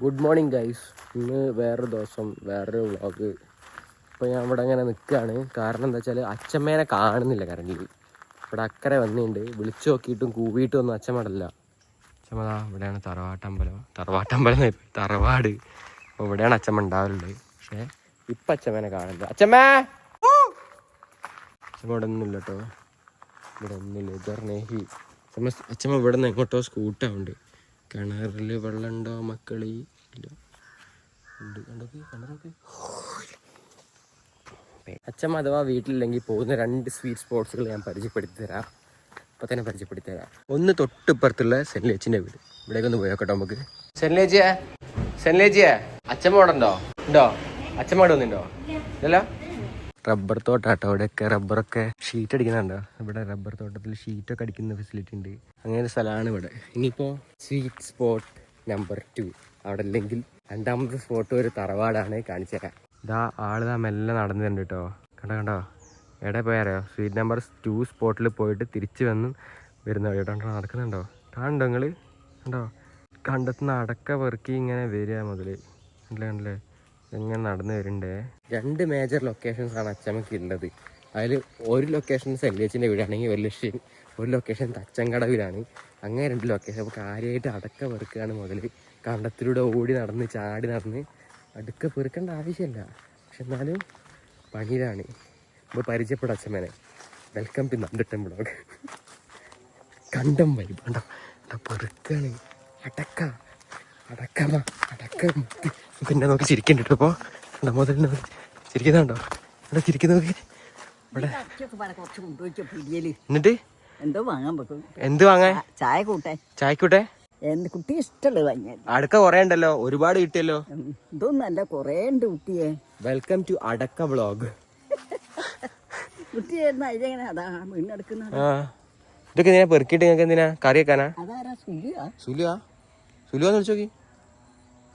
Good morning guys ഇന്ന് വേറൊരു ദിവസം വേറൊരു വ്ളോഗ് ഇപ്പോൾ ഞാൻ ഇവിടെ അങ്ങനെ നിൽക്കുകയാണ് കാരണം എന്താ വെച്ചാൽ അച്ഛമ്മേനെ കാണുന്നില്ല കറണ്ടിൽ ഇവിടെ അക്കരെ വന്നിട്ടുണ്ട് വിളിച്ചു നോക്കിയിട്ടും കൂവിയിട്ടും ഒന്നും അച്ഛമ്മടല്ല അച്ഛമ്മതാ ഇവിടെയാണ് തറവാട്ടമ്പലം. തറവാട്ടമ്പലം തറവാട്. അപ്പോൾ ഇവിടെയാണ് അച്ഛമ്മ ഉണ്ടാവലുള്ളത്. പക്ഷേ ഇപ്പം അച്ഛമ്മേനെ കാണില്ല അച്ഛമ്മേ! അച്ഛമ്മ ഇവിടെ ഒന്നുമില്ല കേട്ടോ ഇവിടെ ഒന്നുമില്ല ഇതറിനേഹി അച്ഛമ്മ അച്ഛമ്മ ഇവിടെ നിന്ന് എങ്ങോട്ടോ സ്കൂട്ടാവുണ്ട് കിണറിൽ വെള്ളമുണ്ടോ മക്കളി? ഇല്ല. ഉണ്ട്. അഥവാ വീട്ടിലില്ലെങ്കിൽ പോകുന്ന രണ്ട് സ്വീറ്റ് സ്പോട്സുകൾ ഞാൻ പരിചയപ്പെടുത്തി തരാം ഇപ്പം തന്നെ പരിചയപ്പെടുത്തി തരാം ഒന്ന് തൊട്ടിപ്പുറത്തുള്ള സെൻലേച്ചിന്റെ വീട്. ഇവിടേക്ക് ഒന്ന് പോയോക്കട്ടെ നമുക്ക്. സെൻലേച്ചിയെ സെൻലേച്ചിയെ അച്ഛമ്മ ഇവിടെ ഉണ്ടോ ഉണ്ടോ? അച്ഛമ്മ ഇവിടെ വന്നിട്ടുണ്ടോ? ഇല്ലല്ലോ? റബ്ബർ തോട്ടാട്ടോ അവിടെയൊക്കെ റബ്ബറൊക്കെ. ഷീറ്റ് അടിക്കുന്നുണ്ടോ. ഇവിടെ റബ്ബർ തോട്ടത്തിൽ ഷീറ്റൊക്കെ അടിക്കുന്ന ഫെസിലിറ്റി ഉണ്ട്. അങ്ങനെ ഒരു സ്ഥലമാണ് ഇവിടെ. ഇനിയിപ്പോൾ സ്വീറ്റ് സ്പോട്ട് നമ്പർ ടു അവിടെ അല്ലെങ്കിൽ രണ്ടാമത്തെ സ്പോട്ട് ഒരു തറവാടാണ് കാണിച്ചു തരാം. ഇതാ ആൾ താ മെല്ലെ നടന്നിട്ടുണ്ട് കേട്ടോ. കണ്ടോ കണ്ടോ? എവിടെ പോയാറിയോ സ്വീറ്റ് നമ്പർ ടു സ്പോട്ടിൽ പോയിട്ട് തിരിച്ചു വന്ന് വരുന്ന വഴി. കേട്ടോ നടക്കുന്നുണ്ടോ? കാണണ്ടോ നിങ്ങൾ കണ്ടോ? കണ്ടെത്തുന്ന നടക്ക പെറുക്കി ഇങ്ങനെ വരിക മുതൽ കണ്ടില്ലേ കണ്ടില്ലേ? ഇങ്ങനെ നടന്നു വരുന്നുണ്ടേ? രണ്ട് മേജർ ലൊക്കേഷൻസ് ആണ് അച്ചമ്മക്ക് ഉള്ളത്. അതിൽ ഒരു ലൊക്കേഷൻ സെല്ലേച്ചിന്റെ വീടാണെങ്കിൽ ലക്ഷ്യം ഒരു ലൊക്കേഷൻ തച്ചങ്കടവിലാണ് അങ്ങനെ രണ്ട് ലൊക്കേഷൻ അപ്പോൾ കാര്യമായിട്ട് അടക്ക പെറുക്കുകയാണ് മുതൽ കണ്ടത്തിലൂടെ ഓടി നടന്ന് ചാടി നടന്ന്. അടുക്ക പെറുക്കേണ്ട ആവശ്യമില്ല പക്ഷെ എന്നാലും പണിയിലാണ് ഇപ്പോൾ പരിചയപ്പെട്ട അച്ഛമ്മേനെ. വെൽക്കം ടു നണ്ടിട്ടം ബ്ലോഗ് കണ്ടം വൈബ് കണ്ടോ? പെറുക്കാണ്. അടക്ക. അടക്കമ അടക്ക പിന്നെ നോക്കി ചിരിക്കണ്ടിട്ടോ ഇപ്പോൾ മുതൽ ചിരിക്കുന്നുണ്ടോ? എന്താ ചിരിക്കുന്ന നോക്കി. എന്നിട്ട്? എന്തോ വാങ്ങാൻ പറ്റും എന്ത് വാങ്ങാൻ? ചായ കൂട്ടെ. ചായക്കൂട്ടെ? എന്ത് കുട്ടി ഇഷ്ടമുള്ളത് വാങ്ങിയാൽ? അടക്ക കൊറേ ഉണ്ടല്ലോ ഒരുപാട് കിട്ടിയല്ലോ. ഇതൊന്നല്ല കൊറേ ഉണ്ട് കുട്ടിയെ. വെൽക്കം ടു അടക്ക ബ്ലോഗ് അതാ ആ. ഇതൊക്കെ എന്തിനാ? പെറുക്കിയിട്ട് നിങ്ങൾക്ക് എന്തിനാ? കറി വെക്കാനാ? അതാരാ? സുലിയാ സുലുവാ? സുലുവാന്ന് വിളിച്ചോക്കി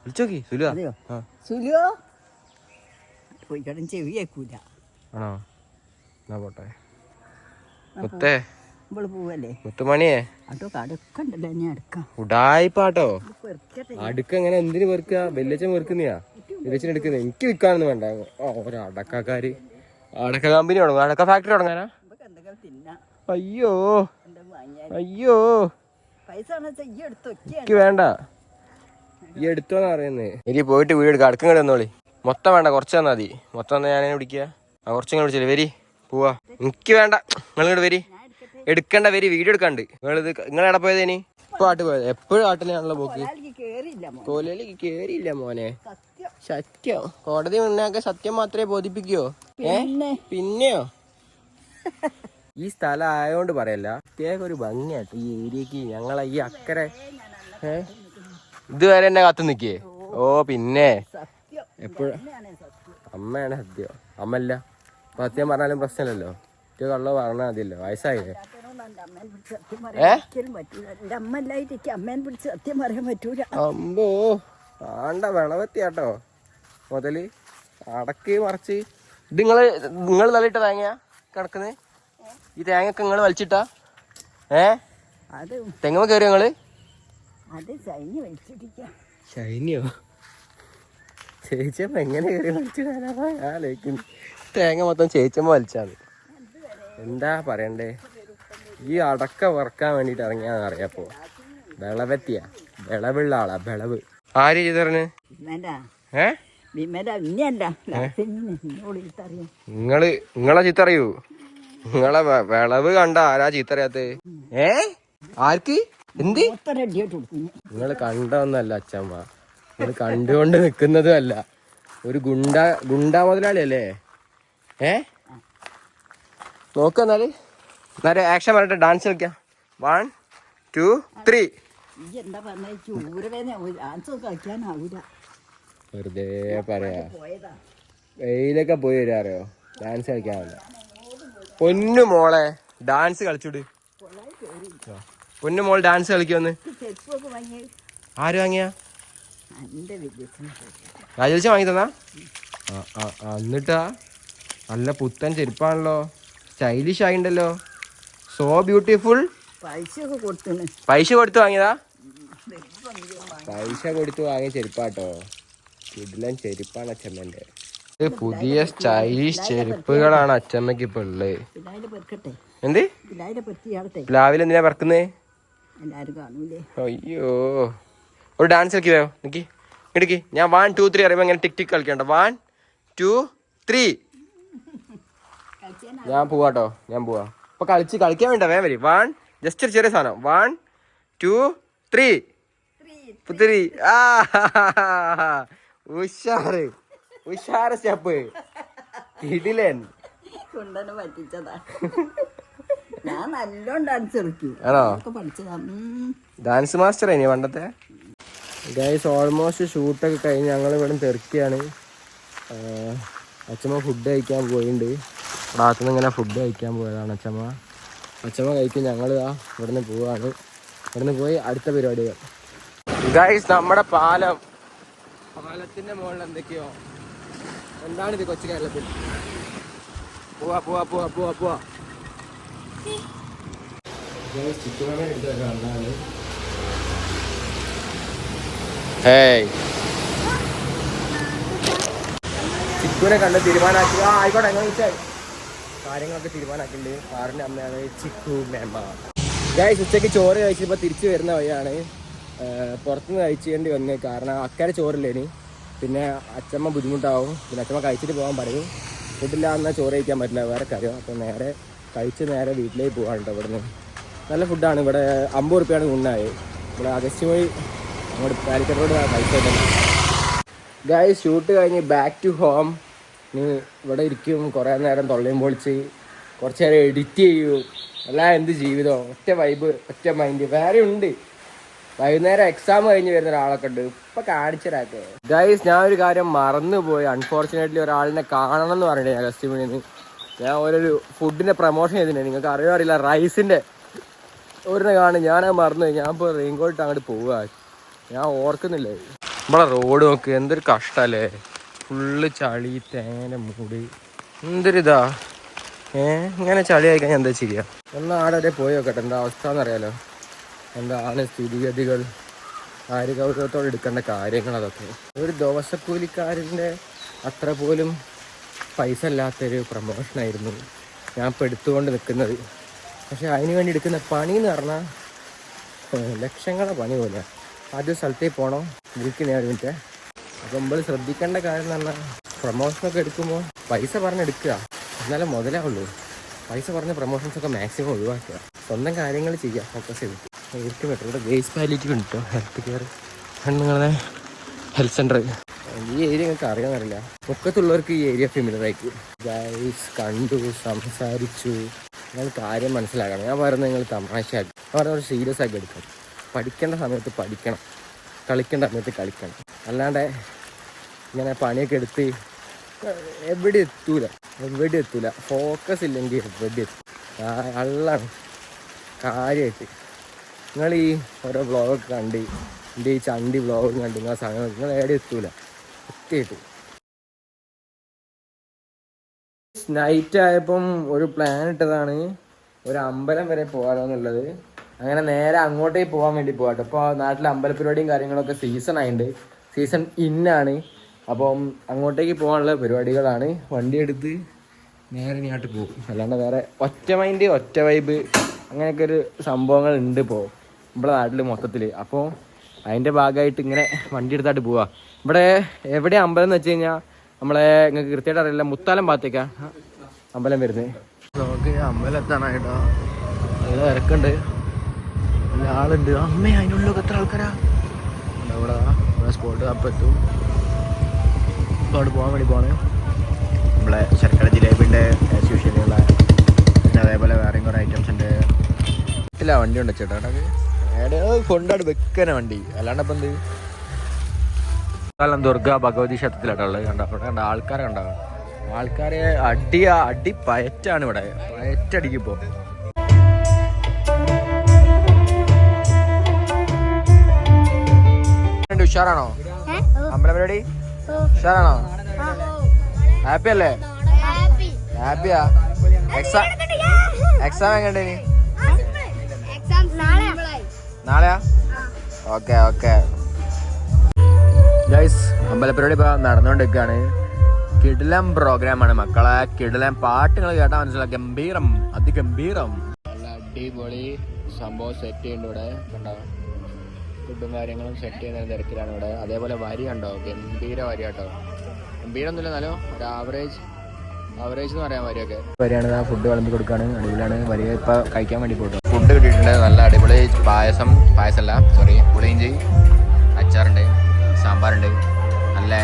വിളിച്ചോക്കി സുലുവാ. അതെയോ? ആ. സുലിയോ പോയിക്കടൻ ചെവി കേൾക്കൂല. ആണോ? എന്നാ പോട്ടെ. മുത്തേ മുത്തുമണിയേ ഞാൻ ഉടായിപ്പാട്ടോ. അടുക്ക എങ്ങനെ എന്തിന് വെറുക്കുക വെല്ലച്ചൻ പെറുക്കുന്നയാ? വെല്ലച്ചൻ എടുക്കുന്നത് എനിക്ക് വിൽക്കാനൊന്നും വേണ്ട. ഓ ഒരു അടക്കക്കാര്. അടക്ക കമ്പനി തുടങ്ങും. അടക്ക ഫാക്ടറി തുടങ്ങാനാ? അയ്യോ. അയ്യോ. എനിക്ക് വേണ്ട. ഈ എടുത്തോന്ന് അറിയുന്നേ ഇനി പോയിട്ട് വീട് എടുക്കുക അടുക്കം കിടന്നോളി മൊത്തം വേണ്ട. കുറച്ച് തന്നാ മതി. മൊത്തം തന്നെ ഞാനെ പിടിക്കുക. ആ കുറച്ചും കൂടെ വിളിച്ചില്ലേ വരി. പോവാ. എനിക്ക് വേണ്ട. നിങ്ങൾ ഇങ്ങോട്ട് വരി. എടുക്കണ്ട വരി. വീഡിയോ എടുക്കാണ്ട്. നിങ്ങളിത് നിങ്ങൾ എവിടെ പോയത് ഇനി? പാട്ട് പോയത്. എപ്പോഴും ആട്ടിലാണല്ലോ പോക്ക് ഒരാൾക്ക് കേറിയില്ല മോനെ. സത്യം. സത്യം. കോടതി മുന്നേക്കെ സത്യം മാത്രമേ ബോധിപ്പിക്കോ? ഏ? പിന്നെയോ? ഈ സ്ഥലം ആയതുകൊണ്ട് പറയല്ല. പ്രത്യേക ഒരു ഭംഗിയാട്ടോ ഈ ഏരിയക്ക് ഞങ്ങളെ ഈ അക്കരെ ഏ? ഇതുവരെ എന്നെ കാത്തു നിക്കേ ഓ പിന്നെ. സത്യം. എപ്പോഴും അമ്മയാണ് സത്യം. അമ്മല്ല. സത്യം പറഞ്ഞാലും പ്രശ്നമില്ലല്ലോ. ഒറ്റ കള്ള പറഞ്ഞാൽ മതിയല്ലോ വയസ്സായില്ലേ? അമ്മോ അമ്പോ ആണ്ട വിളവെത്തിയാട്ടോ. മുതൽ അടക്കി മറിച്ച്. ഇത് നിങ്ങൾ നിങ്ങൾ തള്ളിട്ട തേങ്ങ കിടക്കുന്നത് ഈ തേങ്ങ ഒക്കെ നിങ്ങൾ വലിച്ചിട്ടാ? ഏ? അത് തെങ്ങമ കയറി ഞങ്ങൾ ശൈന്യോ ചേച്ചമ്മ എങ്ങനെ കയറി വലിച്ചു ആലോചിക്കുന്നു. തേങ്ങ മൊത്തം ചേച്ചമ്മ വലിച്ചാണ്. എന്താ പറയണ്ടേ? ഈ അടക്ക വറക്കാൻ വേണ്ടിട്ട് ഇറങ്ങിയാന്ന് അറിയാപ്പോ? വിളവെത്തിയ. വിളവുള്ള ആളാ വിളവ്. ആര് ചെയ്തറിന് നിങ്ങൾ നിങ്ങളെ ചീത്ത അറിയൂ നിങ്ങളെ വിളവ് കണ്ട ആരാ ചീത്ത അറിയാത്ത ഏ? ആർക്ക്? എന്ത്? നിങ്ങൾ കണ്ടൊന്നല്ല അച്ഛമ്മ. നിങ്ങൾ കണ്ടുകൊണ്ട് നിൽക്കുന്നതും അല്ല. ഒരു ഗുണ്ട ഗുണ്ട മുതലാളി അല്ലേ ഏ? നോക്ക എന്നാൽ. എന്നാൽ ആക്ഷൻ പറഞ്ഞിട്ട് ഡാൻസ് കളിക്കാം. വൺ ടു ത്രീ വെറുതെ പറയാ. വെയിലൊക്കെ പോയി വരാ അറിയോ ഡാൻസ് കളിക്കാനല്ല. പൊന്നു മോളെ ഡാൻസ് കളിച്ചുട്. പൊന്നു മോൾ ഡാൻസ് കളിക്കുമെന്ന്. ആര് വാങ്ങിയാ? രാജേഷ് വാങ്ങി തന്നാ ആ ആ ആ എന്നിട്ടാ? നല്ല പുത്തൻ ചെരുപ്പാണല്ലോ. സ്റ്റൈലിഷ് ആയിണ്ടല്ലോ. സോ ബ്യൂട്ടിഫുൾ പൈസ കൊടുത്തു വാങ്ങിയതാ? പൈസ കൊടുത്തു വാങ്ങിയ ചെരുപ്പാട്ടോ. ഇതിലും ചെരുപ്പാണ് അച്ഛമ്മന്റെ പുതിയ സ്റ്റൈലിഷ് ചെരുപ്പുകളാണ് അച്ഛമ്മക്ക് ഇപ്പൊ ഉള്ളത് എന്ത്? പ്ലാവിൽ എന്തിനാ പറക്കുന്നേ? അയ്യോ. ഒരു ഡാൻസ് കളിക്കോ നിക്കി. ഇടുക്കി ഞാൻ വൺ ടു ത്രീ അറിയുമ്പോൾ ഇങ്ങനെ ടിക് ടിക് കളിക്കണ്ട. വൺ ടു ത്രീ ഞാൻ പോവാട്ടോ ഞാൻ പോവാ. അപ്പൊ കളിച്ച് കളിക്കാൻ വേണ്ട വേഗം വരും. വൺ ജസ്റ്റ് ഒരു ചെറിയ സാധനം. വൺ ടു ത്രീ പുത്തിരി ആ ഉഷാറ്. ഉഷാറ് സ്റ്റെപ്പ്. ഇടിലൻ. കൊണ്ടനെ പറ്റിച്ചതാ. ഞാൻ നല്ലോണം ഡാൻസ് കളിക്കും. പഠിച്ചതാ. ഡാൻസ് മാസ്റ്റർ ഇനി പണ്ടത്തെ? ഗൈസ് ഓൾമോസ്റ്റ് ഷൂട്ടൊക്കെ കഴിഞ്ഞ് ഞങ്ങൾ ഇവിടെ തെറുക്കിയാണ് അച്ഛമ്മ ഫുഡ് കഴിക്കാൻ പോയിട്ടുണ്ട് ഭാഗത്തുനിന്ന് ഇങ്ങനെ ഫുഡ് കഴിക്കാൻ പോയതാണ് അച്ഛമ്മ. അച്ഛമ്മ കഴിക്കും ഞങ്ങൾ ആ ഇവിടുന്ന് പോവാണ്. ഇവിടുന്ന് പോയി അടുത്ത പരിപാടികൾ. ഗൈസ് നമ്മുടെ പാലം. പാലത്തിന്റെ മുകളിൽ എന്തൊക്കെയോ? എന്താണിത് കൊച്ചു കേരളത്തിൽ? പോവാ പോവാ പോവാ പോവാ പോവാ. ഹേയ് ചിക്കുനെ കണ്ട് തീരുമാനാക്കി ആ ആയിക്കോട്ടെ എങ്ങനെ വെച്ചാൽ കാര്യങ്ങളൊക്കെ തീരുമാനാക്കിയിട്ടുണ്ട്. സാറിന്റെ അമ്മയാണ് ചിക്കു മേമ ഗൈസ് ഉച്ചയ്ക്ക് ചോറ് കഴിച്ചപ്പോൾ തിരിച്ചു വരുന്ന വഴിയാണ്. പുറത്തുനിന്ന് കഴിച്ചേണ്ടി വന്നത് കാരണം അക്കരെ ചോറില്ലേനി പിന്നെ അച്ചമ്മ ബുദ്ധിമുട്ടാവും. പിന്നെ അച്ചമ്മ കഴിച്ചിട്ട് പോകാൻ പറയും. ഫുഡില്ല എന്നാൽ ചോറ് കഴിക്കാൻ പറ്റില്ല. വേറെ കാര്യം. അപ്പോൾ നേരെ കഴിച്ച് നേരെ വീട്ടിലേക്ക് പോകാൻ കേട്ടോ ഇവിടുന്ന് നല്ല ഫുഡാണ്. ഇവിടെ അമ്പത് റുപ്യാണ് ഉണ്ടായത് ഇവിടെ അഗസ്റ്റ് വഴി അങ്ങോട്ട് പാലിക്കറ്റ് റോഡ് കഴിച്ചത് ഗായ് ഷൂട്ട് കഴിഞ്ഞ് ബാക്ക് ടു ഹോം നീ ഇവിടെ ഇരിക്കും കുറേ നേരം തൊള്ളയും പൊളിച്ച് കുറച്ച് നേരം എഡിറ്റ് ചെയ്യൂ. അല്ല എന്ത് ജീവിതം? ഒറ്റ വൈബ് ഒറ്റ മൈൻഡ് വേറെ ഉണ്ട്. വൈകുന്നേരം എക്സാം കഴിഞ്ഞ് വരുന്ന ഒരാളൊക്കെ ഉണ്ട്. ഇപ്പൊ കാണിച്ചരാക്കെ ഗൈസ് ഞാൻ ഒരു കാര്യം മറന്നുപോയി. അൺഫോർച്ചുനേറ്റ്ലി ഒരാളിനെ കാണണം എന്ന് പറഞ്ഞിട്ട് ഞാൻ ഞാൻ ഓരോരു ഫുഡിന്റെ പ്രൊമോഷൻ ചെയ്തിട്ടുണ്ട്. നിങ്ങൾക്ക് അറിയോ അറിയില്ല? റൈസിന്റെ ഒരെണ്ണം കാണും. ഞാൻ മറന്നു ഞാൻ ഇപ്പോൾ റെയിൻകോട്ട് അങ്ങോട്ട് പോവുക ഞാൻ ഓർക്കുന്നില്ലേ? നമ്മളെ റോഡ് നോക്ക്. എന്തൊരു കഷ്ടല്ലേ? ഫുള്ള് ചളി തേന മൂടി. എന്തൊരിതാ? ഏ ഇങ്ങനെ ചളി ആയിക്കാൻ എന്താ ചെയ്യുക ഒന്ന് ആടെ പോയി നോക്കട്ടെ. എന്താ അവസ്ഥ എന്നറിയാലോ എന്താണ് സ്ഥിതിഗതികൾ? കാര്യഗൗരവത്തോടെ എടുക്കേണ്ട കാര്യങ്ങൾ അതൊക്കെ? ഒരു ദിവസക്കൂലിക്കാരന്റെ അത്ര പോലും പൈസ ഇല്ലാത്തൊരു പ്രൊമോഷനായിരുന്നു ഞാൻ ഇപ്പോൾ എടുത്തുകൊണ്ട് നിൽക്കുന്നത്. പക്ഷെ അതിന് വേണ്ടി എടുക്കുന്ന പണി എന്ന് പറഞ്ഞാൽ ലക്ഷങ്ങളുടെ പണി പോലെയാണ് ആദ്യം സ്ഥലത്തേക്ക് പോകണം വിളിക്കുന്ന ഒരു മിനിറ്റ്. അപ്പം നമ്മൾ ശ്രദ്ധിക്കേണ്ട കാര്യം എന്ന് പറഞ്ഞാൽ പ്രൊമോഷനൊക്കെ എടുക്കുമ്പോൾ പൈസ പറഞ്ഞെടുക്കുക. എന്നാലേ മുതലാവുള്ളൂ പൈസ പറഞ്ഞ പ്രൊമോഷൻസൊക്കെ മാക്സിമം ഒഴിവാക്കുക. സ്വന്തം കാര്യങ്ങൾ ചെയ്യുക. ഫോക്കസ് ചെയ്തിട്ട് ഇരിക്കും ബെറ്റർ ഇവിടെ ഗേസ് പാലിറ്റി ഉണ്ട് കേട്ടോ ഹെൽത്ത് കെയർ നിങ്ങളുടെ ഹെൽത്ത് സെന്റർ ഈ ഏരിയ നിങ്ങൾക്ക് അറിയാമെന്നറിയില്ല മുക്കത്തുള്ളവർക്ക് ഈ ഏരിയ ഫെമിലർ ആയിരിക്കും. ഗൈസ് കണ്ടു സംസാരിച്ചു. നിങ്ങൾ കാര്യം മനസ്സിലാക്കണം. ഞാൻ പറയുന്നത് നിങ്ങൾ തമാശയാക്കി ഞാൻ പറയുന്നത് സീരിയസ് ആക്കി എടുക്കണം പഠിക്കേണ്ട സമയത്ത് പഠിക്കണം. കളിക്കേണ്ട സമയത്ത് കളിക്കണം. അല്ലാണ്ട് ഇങ്ങനെ പണിയൊക്കെ എടുത്ത് എവിടെ എത്തൂല എവിടെ എത്തൂല. ഫോക്കസ് ഇല്ലെങ്കിൽ എവിടെ എത്തും. അള്ളാണ് കാര്യമായിട്ട്. നിങ്ങൾ ഈ ഓരോ വ്ളോഗൊക്കെ കണ്ട് എന്റെ ഈ ചണ്ടി വ്ളോഗ് കണ്ട് നിങ്ങൾ സാധനം നിങ്ങൾ എവിടെ എത്തൂല? എത്തിയിട്ട് നൈറ്റ് ആയപ്പം ഒരു പ്ലാൻ ഇട്ടതാണ് ഒരു അമ്പലം വരെ പോകാമെന്നുള്ളത് അങ്ങനെ നേരെ അങ്ങോട്ടേക്ക് പോകാൻ വേണ്ടി പോകാട്ടോ ഇപ്പോൾ നാട്ടിൽ അമ്പല പരിപാടിയും കാര്യങ്ങളൊക്കെ സീസൺ ആയിട്ടുണ്ട് സീസൺ ഇന്നാണ് അപ്പം അങ്ങോട്ടേക്ക് പോകാനുള്ള പരിപാടികളാണ്. വണ്ടി എടുത്ത് നേരെ ഇങ്ങോട്ട് പോകും. അല്ലാണ്ട് വേറെ ഒറ്റ മൈൻഡ് ഒറ്റ വൈബ് അങ്ങനെയൊക്കെ ഒരു സംഭവങ്ങൾ ഉണ്ട് ഇപ്പോൾ നമ്മുടെ നാട്ടിൽ മൊത്തത്തിൽ അപ്പോൾ അതിന്റെ ഭാഗമായിട്ട് ഇങ്ങനെ വണ്ടി എടുത്തായിട്ട് പോവാ. ഇവിടെ എവിടെ അമ്പലം എന്ന് വെച്ച് കഴിഞ്ഞാൽ നമ്മളെ നിങ്ങൾക്ക് കൃത്യമായിട്ട് അറിയില്ല മുത്താലം ഭാഗത്തേക്കാ അമ്പലം വരുന്നത്. നമുക്ക് അമ്പലം എത്താനായിട്ടോ നല്ല തിരക്കുണ്ട്. നല്ല ആളുണ്ട്. അമ്മ അതിനുള്ളിലൊക്കെ എത്ര ആൾക്കാരാ? അവിടെ സ്പോട്ട് അപ്പം എത്തും. ഇപ്പോൾ അവിടെ പോകാൻ വേണ്ടി പോവാണ്. നമ്മളെ ശർക്കര ജിലേബിന്റെ ആസ് യൂഷ്വലുള്ള പിന്നെ അതേപോലെ വേറെയും കുറേ ഐറ്റംസ് ഉണ്ട്. ഇല്ല വണ്ടി ഉണ്ട് ചേട്ടാ? കൊണ്ടാട് വെക്കന വണ്ടി. അല്ലാണ്ട് ഇപ്പം എന്ത്? കാലം ദുർഗ ഭഗവതി ക്ഷേത്രത്തിലായിട്ടുള്ളത് കണ്ട? അവിടെ കണ്ട ആൾക്കാരെ കണ്ട? ആൾക്കാരെ അടി അടി പയറ്റാണ് ഇവിടെ. പയറ്റടിക്ക് ഇപ്പോൾ ഉഷാറാണോ? അമ്പല പരിപാടി ഉഷാറാണോ? ഹാപ്പി അല്ലേ ഹാപ്പിയാ? എക്സാം എക്സാം എങ്ങനെ നാളെയാ? Okay okay. ഗൈസ് അമ്പലപ്പരിപാടി ഇപ്പോൾ നടന്നുകൊണ്ടിരിക്കുകയാണ്. കിടിലം പ്രോഗ്രാമാണ് മക്കളെ. കിടിലം പാട്ടുകൾ കേട്ടാൽ മനസ്സിലാക്കാം ഗംഭീരം അതിഗംഭീരം. നല്ല അടിപൊളി സംഭവം സെറ്റ് ചെയ്യുന്നുണ്ട് ഇവിടെ. കണ്ടോ? ഫുഡും കാര്യങ്ങളും സെറ്റ് ചെയ്യുന്ന തിരക്കിലാണ് ഇവിടെ. അതേപോലെ വരി കണ്ടോ? ഗംഭീര വരി കേട്ടോ ഗംഭീരം ഒന്നുമില്ല എന്നാലും ഒരു ആവറേജ് ആവറേജ് എന്ന് പറയാൻ വരിയൊക്കെ. വരിയാണ് ഫുഡ് വിളമ്പി കൊടുക്കുകയാണ് അടിപൊളിയാണ്. വരി ഇപ്പോൾ കഴിക്കാൻ വേണ്ടി പോയിട്ട് ഫുഡ് കിട്ടിയിട്ടുണ്ട്. നല്ല അടിപൊളി പായസം പായസമല്ല സോറി പുളിയിഞ്ചി അച്ചാറുണ്ട് സാമ്പാറുണ്ട് നല്ല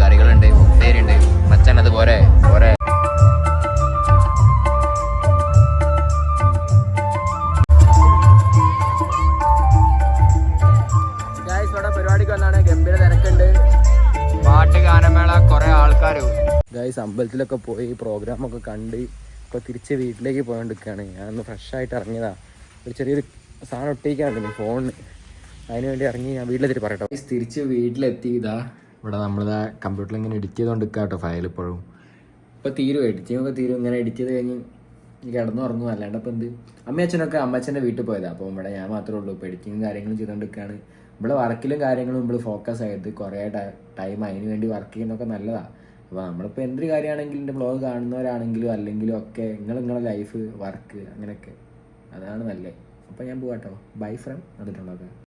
കറികളുണ്ട് ഉപ്പേരിയുണ്ട് മച്ചൻ പോരെ പോരെ പരിപാടിക്ക് ഗംഭീര തിരക്കുണ്ട്. പാട്ട് ഗാനമേള കുറെ ആൾക്കാർ ഗൈസ് അമ്പലത്തിലൊക്കെ പോയി പ്രോഗ്രാം ഒക്കെ കണ്ട് ഇപ്പോൾ തിരിച്ച് വീട്ടിലേക്ക് പോയോണ്ടിരിക്കുകയാണ് ഞാനൊന്ന് ഫ്രഷ് ആയിട്ട് ഇറങ്ങിയതാ. ഒരു ചെറിയൊരു സാധനം ഒട്ടിക്കാണ്ട് ഫോണിന്. അതിന് വേണ്ടി ഇറങ്ങി ഞാൻ വീട്ടിലെത്തിട്ട് പറയട്ടോ. തിരിച്ച് വീട്ടിലെത്തി ഇതാ. ഇവിടെ നമ്മളിതാ കമ്പ്യൂട്ടറിൽ ഇങ്ങനെ എഡിറ്റ് ചെയ്തുകൊണ്ടിരിക്കുക കേട്ടോ ഫയൽ ഇപ്പോഴും. ഇപ്പൊ തീരും എഡിറ്റിംഗ് ഒക്കെ തീരും. ഇങ്ങനെ എഡിറ്റ് ചെയ്ത് കഴിഞ്ഞ് കിടന്നു ഉറങ്ങും അല്ലാണ്ട് ഇപ്പൊ എന്ത്? അമ്മയച്ഛനൊക്കെ അമ്മച്ചന്റെ വീട്ടിൽ പോയതാ. അപ്പോൾ ഇവിടെ ഞാൻ മാത്രമേ ഉള്ളൂ. ഇപ്പോൾ എഡിറ്റിങ്ങും കാര്യങ്ങളും ചെയ്തുകൊണ്ടിരിക്കുകയാണ് ഇവിടെ വർക്കിലും കാര്യങ്ങളും നമ്മൾ ഫോക്കസ് ആയിട്ട് കുറേ ടൈം അതിന് വേണ്ടി വർക്ക് ചെയ്യുന്നതൊക്കെ നല്ലതാണ് അപ്പോൾ നമ്മളിപ്പോൾ എന്തൊരു കാര്യമാണെങ്കിലും എന്റെ ബ്ലോഗ് കാണുന്നവരാണെങ്കിലും അല്ലെങ്കിലും ഒക്കെ നിങ്ങൾ നിങ്ങളുടെ ലൈഫ് വർക്ക് അങ്ങനെയൊക്കെ. അതാണ് നല്ലത് അപ്പോൾ ഞാൻ പോവാട്ടോ. Bye from എന്നിട്ടുള്ളതൊക്കെ